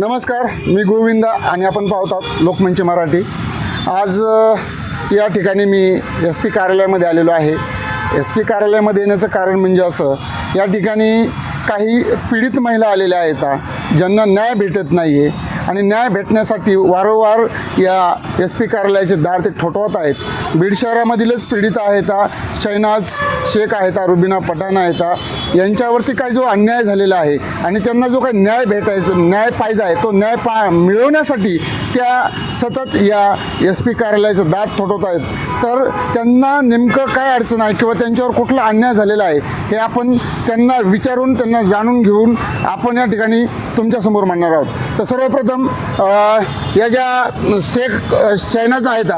नमस्कार मी गोविंद आणि आपण पाहत आहोत लोकमंच मराठी. आज या ठिकाणी मी एस पी कार्यालयामध्ये आलेलो आहे. एस पी कार्यालयामध्ये येण्याचं कारण म्हणजे असं या ठिकाणी काही पीडित महिला आलेल्या आहेत ज्यांना न्याय भेटत नाही आहे आणि न्याय भेटण्यासाठी वारंवार या एस पी कार्यालयाचे दार ते ठोठवत आहेत. बीड शहरामधीलच पीडित आहेत शैनाज शेख आहेत रुबिना पठाण आहेत यांच्यावरती काही जो अन्याय झालेला आहे आणि त्यांना जो काही न्याय भेटायचा न्याय पाहिजे आहे तो न्याय पा मिळवण्यासाठी त्या सतत या एस पी कार्यालयाचं दात ठोठवत आहेत. तर त्यांना नेमकं काय अडचण आहे किंवा त्यांच्यावर कुठला अन्याय झालेला आहे हे आपण त्यांना विचारून त्यांना जाणून घेऊन आपण या ठिकाणी तुमच्यासमोर मांडणार आहोत. तर सर्वप्रथम अ, या ज्या शेख अ, आहेत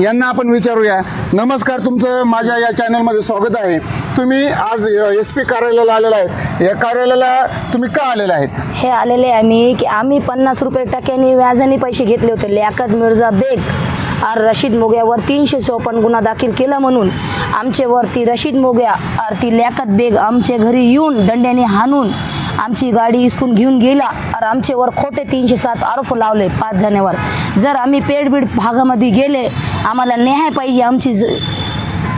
यांना आपण विचारूया. नमस्कार तुमचं माझ्या या चॅनलमध्ये स्वागत आहे. तुम्ही आज एस पी कार्यालयाला आलेला आहेत. या कार्यालयाला तुम्ही का आलेला आहेत? हे आलेले आम्ही की आम्ही पन्नास रुपये टक्क्यांनी व्याजाने पैसे घेतले होते. लियाकत मिर्झा बेग आर रशीद मोग्यावर तीनशे चौपन्न गुन्हा दाखल केला म्हणून आमच्यावरती रशीद मोग्या आर ती लियाकत बेग आमच्या घरी येऊन दंड्याने हाणून आमची गाडी इसकून घेऊन गेला. आणि आमच्यावर खोटे तीनशे सात आरोप लावले पाच जणांवर. जर आम्ही पेडबीड भागामध्ये गेले आम्हाला न्याय पाहिजे आमची ज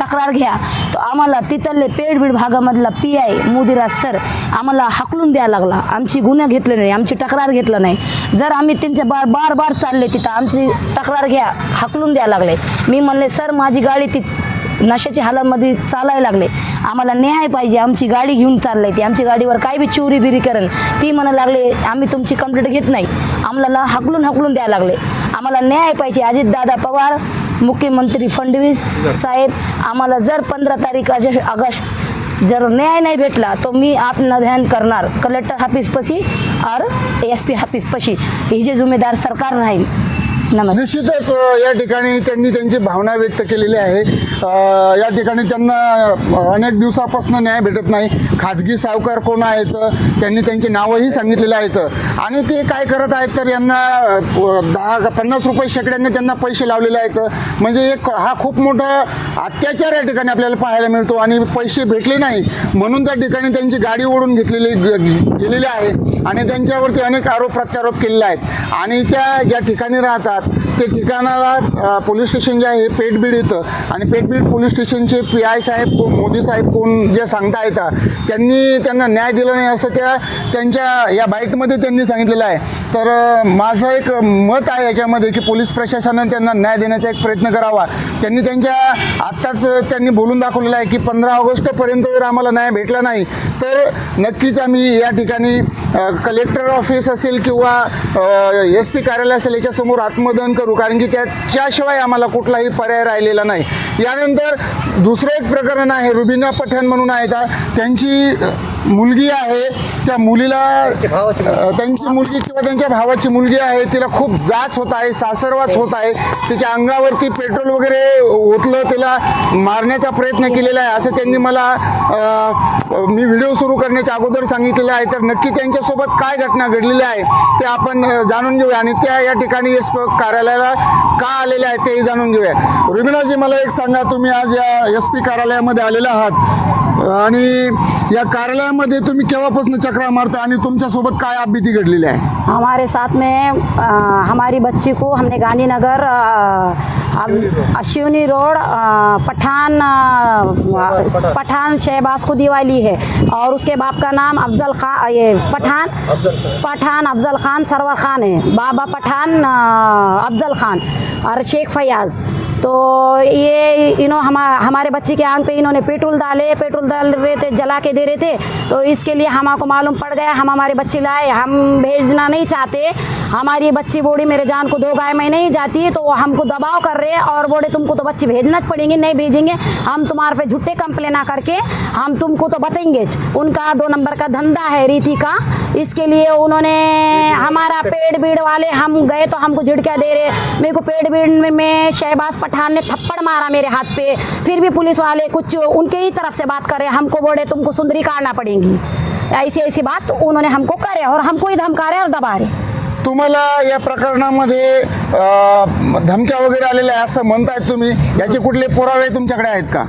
तक्रार घ्या. तर आम्हाला तिथले पेडबीड भागामधला पी आय मुदिराज सर आम्हाला हाकलून द्यायला लागला. आमची गुन्हा घेतले नाही आमची तक्रार घेतलं नाही. जर आम्ही त्यांच्या बार बार बार चालले तिथं आमची तक्रार घ्या हाकलून द्यायला लागले. मी म्हणले सर माझी गाडी ती नशाच्या हालामध्ये चालायला लागले. आम्हाला न्याय पाहिजे आमची गाडी घेऊन चाललंय ती. आमची गाडीवर काय बी चोरी बिरी करेल ती म्हणा लागले आम्ही तुमची कंप्लेंट घेत नाही. आम्हाला हकलून हकलून द्यायला लागले. आम्हाला न्याय पाहिजे अजितदादा पवार मुख्यमंत्री फडणवीस साहेब आम्हाला जर पंधरा तारीख अज ऑगस्ट जर न्याय नाही भेटला तो मी आत्मध्यान करणार. कलेक्टर ऑफिसपाशी और एस पी ऑफिसपाशी ही जे जुमेदार सरकार राहील नमस्कार. निश्चितच या ठिकाणी त्यांनी त्यांची भावना व्यक्त केलेली आहे. या ठिकाणी त्यांना अनेक दिवसापासून न्याय भेटत नाही. खाजगी सावकार कोण आहेत? त्यांनी त्यांची नावंही सांगितलेली आहेत. आणि ते काय करत आहेत तर यांना दहा पन्नास रुपये शेकड्यांनी त्यांना पैसे लावलेले आहेत. म्हणजे एक हा खूप मोठा अत्याचार या ठिकाणी आपल्याला पाहायला मिळतो. आणि पैसे भेटले नाही. म्हणून त्या ठिकाणी त्यांची गाडी ओढून घेतलेली गेलेली आहे. आणि त्यांच्यावरती अनेक आरोप प्रत्यारोप केलेले आहेत. आणि त्या ज्या ठिकाणी राहतात ते ठिकाणाला पोलीस स्टेशन जे आहे पेटबीड येतं आणि पेटबीड पोलीस स्टेशनचे पी आय साहेब कोण मोदी साहेब कोण जे सांगता येतात त्यांनी त्यांना न्याय दिला नाही असं त्या त्यांच्या या बाईटमध्ये त्यांनी सांगितलेलं आहे. तर माझं एक मत आहे याच्यामध्ये की पोलीस प्रशासनाने त्यांना न्याय देण्याचा एक प्रयत्न करावा. त्यांनी त्यांच्या आत्ताच त्यांनी बोलून दाखवलेलं आहे की पंधरा ऑगस्टपर्यंत जर आम्हाला न्याय भेटला नाही तर नक्कीच आम्ही या ठिकाणी कलेक्टर ऑफिस असेल किंवा एस पी कार्यालय असेल याच्यासमोर आत्मदहन करू. कारण की त्याच्याशिवाय आम्हाला कुठलाही पर्याय राहिलेला नाही. यानंतर दुसरं एक प्रकरण आहे रुबिना पठाण म्हणून आहेत आ, त्यांची मुलगी आहे. त्या मुलीला त्यांची मुलगी किंवा त्यांच्या भावाची मुलगी आहे तिला खूप जाच होत आहे सासरवाच होत आहे. तिच्या अंगावरती पेट्रोल वगैरे ओतलं तिला मारण्याचा प्रयत्न केलेला आहे असं त्यांनी मला मी व्हिडिओ सुरू करण्याच्या अगोदर सांगितलेलं आहे तर नक्की त्यांच्यासोबत काय घटना घडलेली आहे ते आपण जाणून घेऊया. आणि त्या या ठिकाणी एस कार्यालयाला का आलेल्या आहेत तेही जाणून घेऊया. रुबिनाजी मला एक सांगा तुम्ही आज या एस पी कार्यालयामध्ये आलेला आहात. आणि या कार्यालयामध्ये चक्रा मारता आणि घडलेली आहे? हमारे साथ में अ, हमारी बच्ची को हमने गांधीनगर अश्विनी रोड पठान पठान शहबाज को दिवाली है। और उसके बाप का नाम अफजल खान ये पठान पठान अफजल खान सरवर खान है। बाबा पठान अफजल खान और शेख फयाज। तो ये इन्हों हम हमारे बच्चे के आंग पे इन्होंने पेट्रोल डाले पेट्रोल डाल रहे थे जला के दे रहे थे। तो इसके लिए हमको मालूम पड़ गया हम हमारे बच्चे लाए हम भेजना नहीं चाहते। हमारी बच्ची बोड़ी मेरे जान को दो गाय में नहीं जाती तो वो हमको दबाव कर रहे हैं और बोले तुमको तो बच्चे भेजना पड़ेंगे नहीं भेजेंगे। हम तुम्हारे पे झूठे कंप्लेन करके हम तुमको तो बताएँगे उनका दो नंबर का धंधा है रीति का। इसके लिए उन्होंने हमारा पेड़ बीड़ वाले हम गए तो हमको झिड़किया दे रहे। मेरे को पेड़ में, में शहबाज पठान ने थप्पड़ मारा मेरे हाथ पे। फिर भी पुलिस वाले कुछ उनके ही तरफ से बात करे हमको बोले तुमको सुंदरी काटना पड़ेगी। ऐसी ऐसी बात उन्होंने हमको करे और हमको ही धमका रहे और दबा रहे। तुम्हाला या प्रकरणामध्ये धमक्या वगैरे आलेल्या असं म्हणतायत तुम्ही? याचे कुठले पुरावे तुमच्याकडे आहेत का?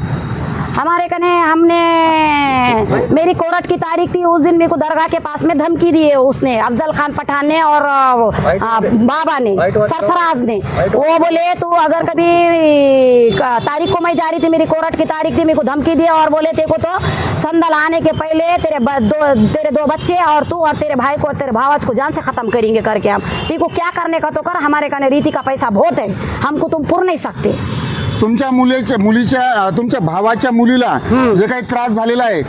हमारे कने हमने मेरी कोर्ट की तारीख थी उस दिन मेरे को दरगाह के पास में धमकी दी है उसने अफजल खान पठान ने और बाबा ने सरफराज ने। वो बोले तू अगर कभी तारीख को मैं जा रही थी मेरी कोर्ट की तारीख थी मेरे को धमकी दी और बोले तेरे को तो संदल आने के पहले तेरे दो तेरे दो बच्चे और तू और तेरे भाई को और तेरे भावज को जान से खत्म करेंगे करके हम। तेरे को क्या करने का तो कर हमारे कने रीति का पैसा बहुत है हमको तुम पुर नहीं सकते। तुमच्या मुलीच्या मुलीच्या तुमच्या भावाच्या मुलीला जे काही त्रास झालेला आहे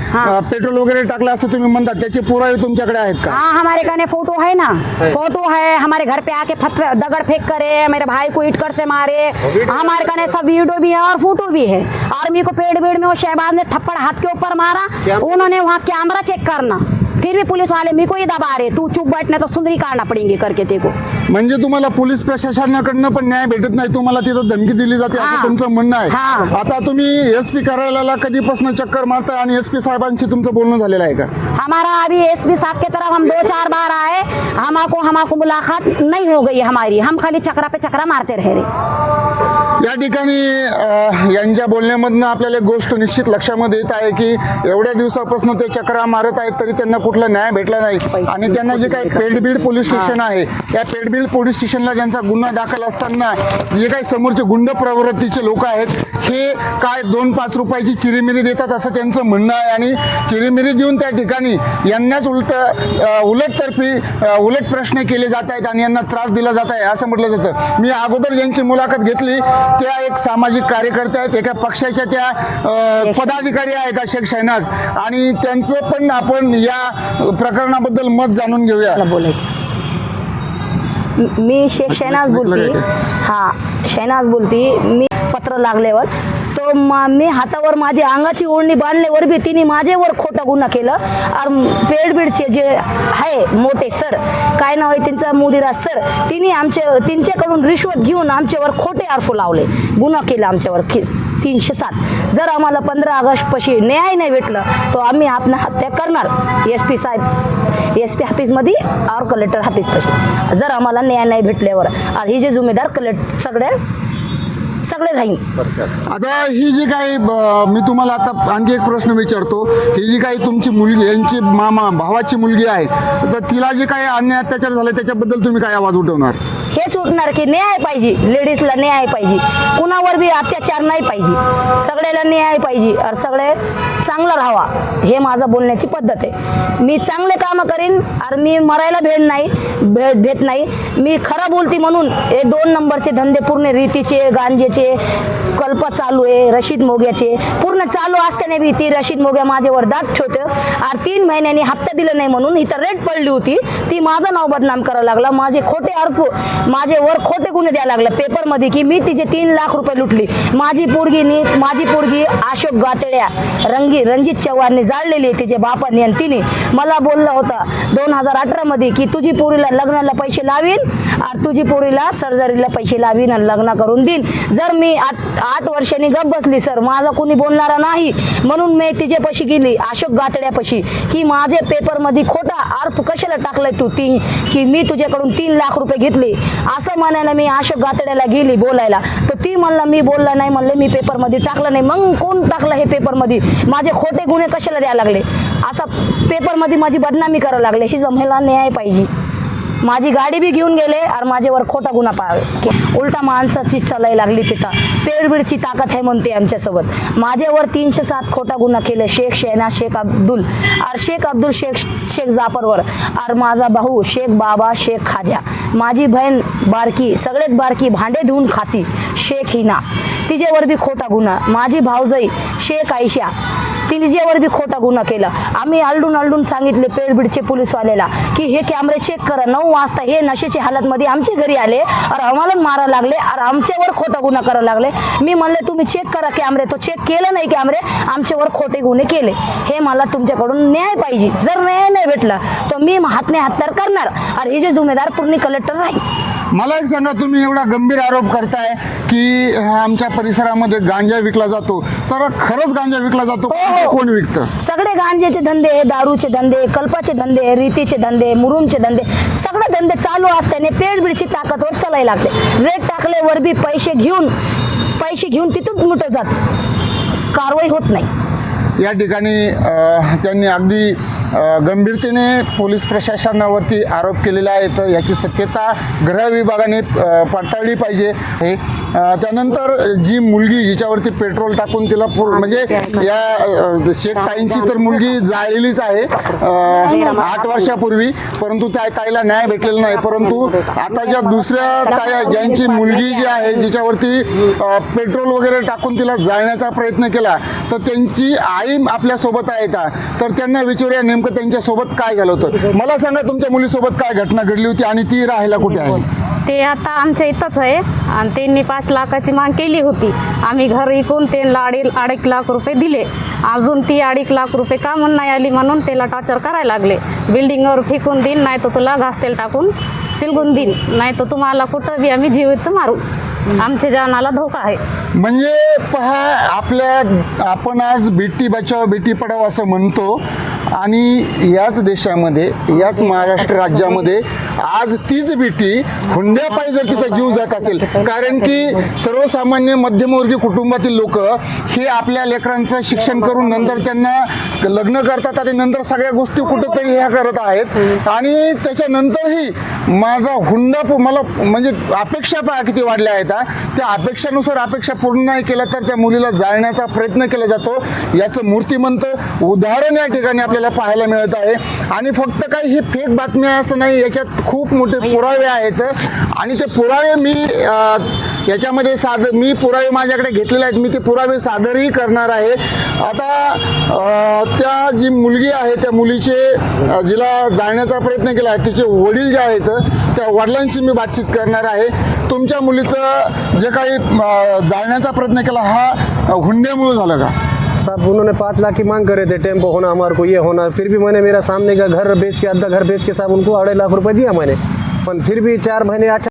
पेट्रोल वगैरे टाकलं असं तुम्ही म्हणतात त्याचे पुरावे तुमच्याकडे आहेत का? हाँ हमारे कने फोटो है ना? फोटो है हमारे घर पे आके पत्थर दगड़ फेंक करे मेरे भाई को इटकर से मारे हमारे कने सब वीडियो भी है और फोटो भी है। और मेरे को पेड़ वेड़ में वो शहबाज ने थप्पड़ हाथ के ऊपर मारा उन्होंने वहाँ कैमरा चेक करना। फिर भी पुलिस वाले मेरे को ही दबा रहे तू चुप बैठने तो सुंदरी काटना पड़ेंगे करके तेको म्हणजे तुम्हाला पोलीस प्रशासनाकडनं पण न्याय भेटत नाही तुम्हाला तिथं धमकी दिली जाते असं हा. तुमचं म्हणणं आहे हा. आता तुम्ही एस पी कार्यालयाला कधीपासून चक्कर मारताय आणि एस पी साहेबांशी तुमचं बोलणं झालेलं आहे का हमारा अभी एसपी साहब की तरफ हम दो चार बार आए हमाको हमाको मुलाकात नहीं हो गई हमारी हम खाली चक्रा पे चक्रा मारते रह रहे या ठिकाणी अ, यांच्या बोलण्यामधनं आपल्याला एक गोष्ट निश्चित लक्षामध्ये येत आहे की एवढ्या दिवसापासून ते चक्रा मारत आहेत तरी त्यांना कुठला न्याय भेटला नाही. आणि त्यांना जे काही पेडबीड पोलीस स्टेशन आहे या पेडबीड पोलीस स्टेशनला त्यांचा गुन्हा दाखल असताना जे काही समोरचे गुंड प्रवृत्तीचे लोक आहेत हे काय दोन पाच रुपयाची चिरीमिरी देतात असं त्यांचं म्हणणं आहे. आणि चिरीमिरी देऊन त्या ठिकाणी यांनाच उलट उलटतर्फी उलट प्रश्न केले जात आहेत आणि यांना त्रास दिला जात आहे असं म्हटलं जातं. मी अगोदर ज्यांची मुलाखत घेतली त्या एक सामाजिक कार्यकर्ते आहेत एका पक्षाच्या त्या पदाधिकारी आहेत अशेख शहनाज. आणि त्यांचं पण आपण या प्रकरणाबद्दल मत जाणून घेऊया. मला बोलायचं म- मी शेख शहनाज बोलती. हा शहनाज बोलती. मी पत्र लागल्यावर तो मा मी हातावर माझी अंगाची ओढणी बांधल्यावर बी तिने माझ्यावर खोटा गुन्हा केला. आणि पेडबीडचे जे आहे मोठे सर काय नाव आहे त्यांचा? मुदिराज सर तिने आमच्या त्यांच्याकडून रिश्वत घेऊन आमच्यावर खोटे आरफू लावले. गुन्हा केला आमच्यावर तीनशे सात. जर आम्हाला पंधरा ऑगस्टपाशी न्याय नाही भेटलं तो आम्ही आत्महत्या करणार. एस पी साहेब एस पी ऑफिसमध्ये और कलेक्टर ऑफिसपाशी जर आम्हाला न्याय नाही भेटल्यावर आणि हे जे जुमेदार कलेक्ट सगळे सगळे राहील आता ही जी काही ब- मी तुम्हाला आता आणखी एक प्रश्न विचारतो. ही जी काही तुमची मुलगी यांची मामा भावाची मुलगी आहे तर तिला जे काही अन्याय अत्याचार झाले त्याच्याबद्दल तुम्ही काय आवाज उठवणार? हेच उठणार की न्याय पाहिजे. लेडीजला न्याय पाहिजे. कुणावर बी अत्याचार नाही पाहिजे. सगळ्याला न्याय पाहिजे. और सगळे चांगलं राहावा. हे माझं बोलण्याची पद्धत आहे. मी चांगले कामं करीन. और मी मरायला भेट नाही. भेट भेट नाही. मी खरं बोलती म्हणून हे दोन नंबरचे धंदे पूर्ण रीतीचे गांजेचे प्रकल्प चालू आहे रशीद मोग्याचे. पूर्ण चालू असताना बी ती रशीद मोग्या माझ्यावर दात ठेवतं. आर तीन महिन्यांनी हप्ता दिलं नाही म्हणून इथं रेट पडली होती. ती माझं नाव बदनाम करावं लागला. माझे खोटे अर्प माझ्यावर खोटे गुन्हे द्यायला लागलं. पेपरमध्ये की मी तिचे तीन लाख रुपये लुटली. माझी पोरगीनी माझी पोरगी अशोक गातेड्या रंगी रणजित चव्हाणने जाळलेली आहे तिचे बापाने आणि तिने मला बोललं होतं दोन हजार अठरामध्ये की तुझी पोरीला लग्नाला पैसे लावीन आणि तुझी पोरीला सर्जरीला पैसे लावीन आणि लग्न करून देईन. जर मी आठ आठ वर्षांनी गप बसली सर माझा कोणी बोलणारा नाही. म्हणून मी तिच्यापाशी गेली अशोक गातड्यापाशी. की माझे पेपरमध्ये खोटा आर्फ कशाला टाकलाय तू? ती की मी तुझ्याकडून तीन लाख रुपये घेतले. असं म्हणायला मी अशोक गातड्याला गेली बोलायला. तर ती म्हणलं मी बोलला नाही म्हणलं मी पेपरमध्ये टाकलं नाही. मग कोण टाकलं हे पेपरमध्ये? माझे खोटे गुन्हे कशाला द्यायला लागले? असं पेपरमध्ये माझी बदनामी करायला लागले. ही जमेला न्याय पाहिजे. माझी गाडी बी घेऊन गेले आणि माझ्यावर खोटा गुन्हा पा के- उलटा माणसाची चालायला लागली तिथं. पेडबीडची ताकद आहे म्हणते आमच्यासोबत. माझ्यावर तीनशे सात खोटा गुन्हा केले शेख शेना शेख अब्दुल. आर शेख अब्दुल शेख शेख जाफरवर. आर माझा भाऊ शेख बाबा शेख खाजा. माझी बहीण बारकी सगळ्यात बारकी भांडे धुवून खाती. शेख हिना. तिच्यावर बी खोटा गुन्हा. माझी भाऊजाई शेख आयशा. तिच्यावर बी खोटा गुन्हा केला आम्ही आलडून आलडून सांगितले पेडबीडचे पोलीसवाल्याला की हे कॅमेरे चेक करा नऊ वाजता हे नशेची हालतमध्ये आमच्या घरी आले अरे आम्हाला मारा लागले अरे आमच्यावर खोटा गुन्हा करायला लागले. मी म्हणले तुम्ही चेक करा कॅमेरे तो चेक केलं नाही कॅमेरे आमच्यावर खोटे गुन्हे केले. हे मला तुमच्याकडून न्याय पाहिजे. जर न्याय नाही भेटला तर मी हातने हातदार करणार. अरे हे जे जुमेदार पूर्ण कलेक्टर राहील मला एक सांगा तुम्ही एवढा गंभीर आरोप करताय की आमच्या परिसरामध्ये गांजा विकला जातो. तर खरंच गांजा विकला जातो हो, हो. कोण विकतं? सगळे गांजेचे धंदे दारूचे धंदे कल्पाचे धंदे रीतीचे धंदे मुरुमचे धंदे सगळे धंदे चालू असताना पेडबीडची ताकदवर चालायला लागले. रेट टाकल्यावर बी पैसे घेऊन पैसे घेऊन तिथून लुटत जात. कारवाई होत नाही. या ठिकाणी अ, त्यांनी अगदी गंभीरतेने पोलीस प्रशासनावरती आरोप केलेला आहे. तर याची सत्यता गृह विभागाने पडताळली पाहिजे. हे त्यानंतर जी मुलगी जिच्यावरती पेट्रोल टाकून तिला म्हणजे या अ, शेख ताईंची तर मुलगी जाळलेलीच आहे आठ वर्षापूर्वी. परंतु त्या ताईला न्याय भेटलेला नाही. परंतु आता ज्या दुसऱ्या ताया ज्यांची मुलगी जी आहे जिच्यावरती पेट्रोल वगैरे टाकून तिला जाळण्याचा प्रयत्न केला तर त्यांची आई आपल्यासोबत आहे का? तर त्यांना विचारूया नेमकं नेमकं त्यांच्यासोबत काय झालं होतं? मला सांगा तुमच्या मुलीसोबत काय घटना घडली होती आणि ती राहायला कुठे आहे? ते आता आमच्या इथंच आहे आणि त्यांनी पाच लाखाची माग केली होती. आम्ही घर इकून त्यांना अडी अडीच लाख रुपये दिले. अजून ती अडीच लाख रुपये का म्हणून नाही आली म्हणून त्याला टॉर्चर करायला लागले. बिल्डिंगवर फेकून देईन नाही तर तुला घासतेल टाकून सिलगून देईन नाही तर तुम्हाला कुठं बी आम्ही जीवित मारू. आमच्या जानाला धोका आहे. म्हणजे पहा आपल्या आपण आज बेटी बचाव बेटी पढाव असं म्हणतो. आणि याच देशामध्ये याच महाराष्ट्र राज्यामध्ये आज तीच बेटी हुंड्यापायी जर तिचा जीव जात असेल. कारण की सर्वसामान्य मध्यमवर्गीय कुटुंबातील लोक हे आपल्या लेकरांचं शिक्षण करून नंतर त्यांना लग्न करतात आणि नंतर सगळ्या गोष्टी कुठेतरी ह्या करत आहेत. आणि त्याच्यानंतरही माझा हुंडा मला म्हणजे अपेक्षा पहा किती वाढल्या आहेत. हा. त्या अपेक्षानुसार अपेक्षा पूर्ण नाही केल्या तर त्या मुलीला जाळण्याचा प्रयत्न केला जातो. याचं मूर्तिमंत उदाहरण या ठिकाणी आपल्याला पाहायला मिळत आहे. आणि फक्त काही हे फेक बातम्या असं नाही याच्यात खूप मोठे पुरावे आहेत. आणि ते पुरावे मी याच्यामध्ये साद मी पुरावे माझ्याकडे घेतलेले आहेत. मी ते पुरावे सादरही करणार आहे. आता त्या जी मुलगी आहे त्या मुलीचे जिला जाळण्याचा प्रयत्न केला आहे. तिचे वडील जे आहेत त्या वडिलांशी मी बातचीत करणार आहे. तुमच्या मुलीचं जे काही जाळण्याचा प्रयत्न केला हा हुंड्यामुळं हुंड्यामुळे का? साहब उन्होंने पाँच लाख की मांग करे थे. टेम्पो होना हमारे को ये होना फिर भी मैंने मेरा सामने का घर बेच के आधा घर बेच के साहब उनको अढ़ाई लाख रुपए दिया मैंने. पर फिर भी चार महीने अच्छा